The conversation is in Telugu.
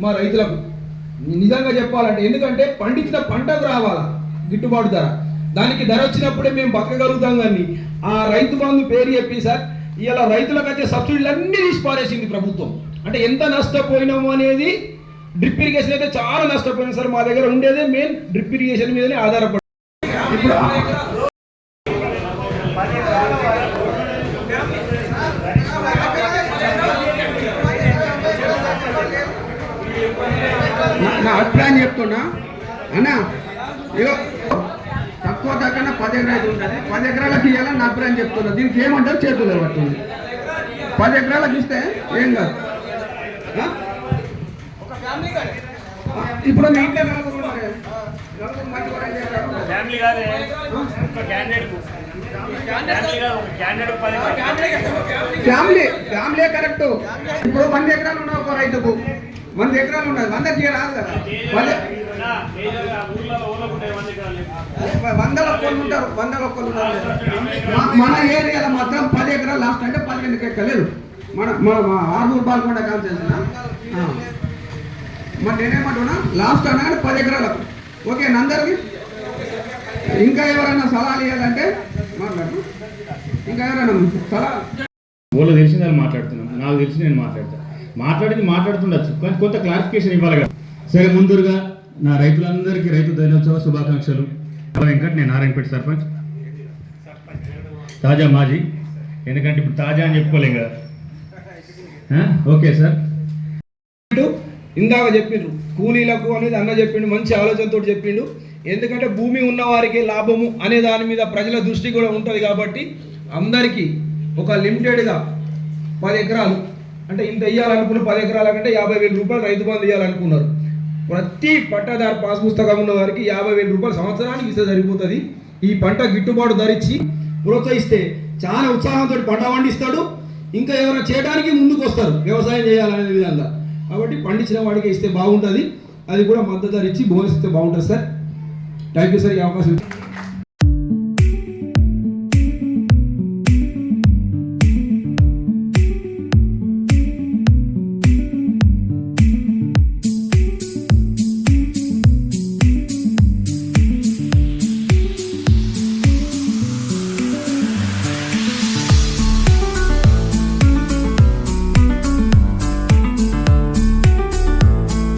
మా రైతులకు. నిజంగా చెప్పాలంటే ఎందుకంటే పండించిన పంటకు రావాలా గిట్టుబాటు ధర. దానికి ధర వచ్చినప్పుడే మేము బతకగలుగుతాం కానీ ఆ రైతు బంధు పేరు చెప్పి సార్ ఇలా రైతులకు వచ్చే సబ్సిడీలు అన్నీ తీసి పారేసింది ప్రభుత్వం. అంటే ఎంత నష్టపోయినాము అనేది డ్రిప్ ఇరిగేషన్ అయితే చాలా నష్టపోయింది సార్ మా దగ్గర ఉండేదే మెయిన్ డ్రిప్ ఇరిగేషన్ మీదనే ఆధారపడి ఇప్పుడు నా- నా అభిప్రాయం చెప్తున్నా. అన్నా ఇగో తక్కువ తక్కువ పది ఎకరాలు పది ఎకరాలకు ఇవ్వాలని నా అభిప్రాయం చెప్తున్నా. దీనికి ఏమంటారు చేతులు పడుతుంది పది ఎకరాలకు ఇస్తే ఏం కాదు. ఇప్పుడు? Family family correct? ఇప్పుడు వంద ఎకరాలు ఉన్నాయి ఒక రైతుకు. వంద ఎకరాలు ఉన్నాయి వంద రాదు కదా. పది వందల ఒక్కళ్ళు ఉంటారు వందల ఒక్కళ్ళు ఉంటారు మన ఏరియాలో మాత్రం పది ఎకరాలు లాస్ట్ అంటే పదిహేను ఎక్కలేదు మన మన మా ఆర్మూర్ పాల్గొండ కాన్సెన్స్నా మరి నేనేమంటున్నా? లాస్ట్ అనగానే పది ఎకరాలకు. ఓకే అందరికి ఇంకా ఎవరైనా సలహాలు ఇవ్వాలంటే మాట్లాడు ఇంకా ఎవరైనా సలహా వాళ్ళు తెలిసింది మాట్లాడుతున్నాం. నాకు తెలిసి నేను మాట్లాడతాను. మాట్లాడింది మాట్లాడుతుండొచ్చు. కానీ కొంత క్లారిఫికేషన్ ఇవ్వాలి కదా. సరే ముందుగా నా రైతులందరికీ రైతు దినోత్సవ శుభాకాంక్షలు. వెంకట్ నేను నారాయణపేట సర్పంచ్. తాజా మాజీ. ఎందుకంటే ఇప్పుడు తాజా అని చెప్పుకోలేం కదా. Okay sir. ఇందాక చెప్పిండ్రు. కూలీలకు అనేది అన్న చెప్పిండు మంచి ఆలోచనతో చెప్పిండు. ఎందుకంటే భూమి ఉన్నవారికి లాభము అనే దాని మీద ప్రజల దృష్టి కూడా ఉంటుంది కాబట్టి అందరికీ ఒక లిమిటెడ్గా పది ఎకరాలు అంటే ఇంత ఇవ్వాలనుకున్న పది ఎకరాల కంటే యాభై వేల రూపాయలు రైతు బంధు ఇవ్వాలనుకున్నారు ప్రతి పట్టాదారు పాస్ పుస్తకం ఉన్న వారికి యాభై వేల రూపాయలు సంవత్సరానికి ఇస్తే సరిపోతుంది. ఈ పంట గిట్టుబాటు ధరించి ప్రోత్సహిస్తే చాలా ఉత్సాహంతో పంట పండిస్తాడు. ఇంకా ఎవరైనా చేయడానికి ముందుకు వస్తారు వ్యవసాయం చేయాలనే విధంగా. కాబట్టి పండించిన వాడికి ఇస్తే బాగుంటుంది. అది కూడా మద్దతు ధర ఇచ్చి బోనస్ ఇస్తే బాగుంటుంది సార్. థ్యాంక్ యూ సార్ ఈ అవకాశం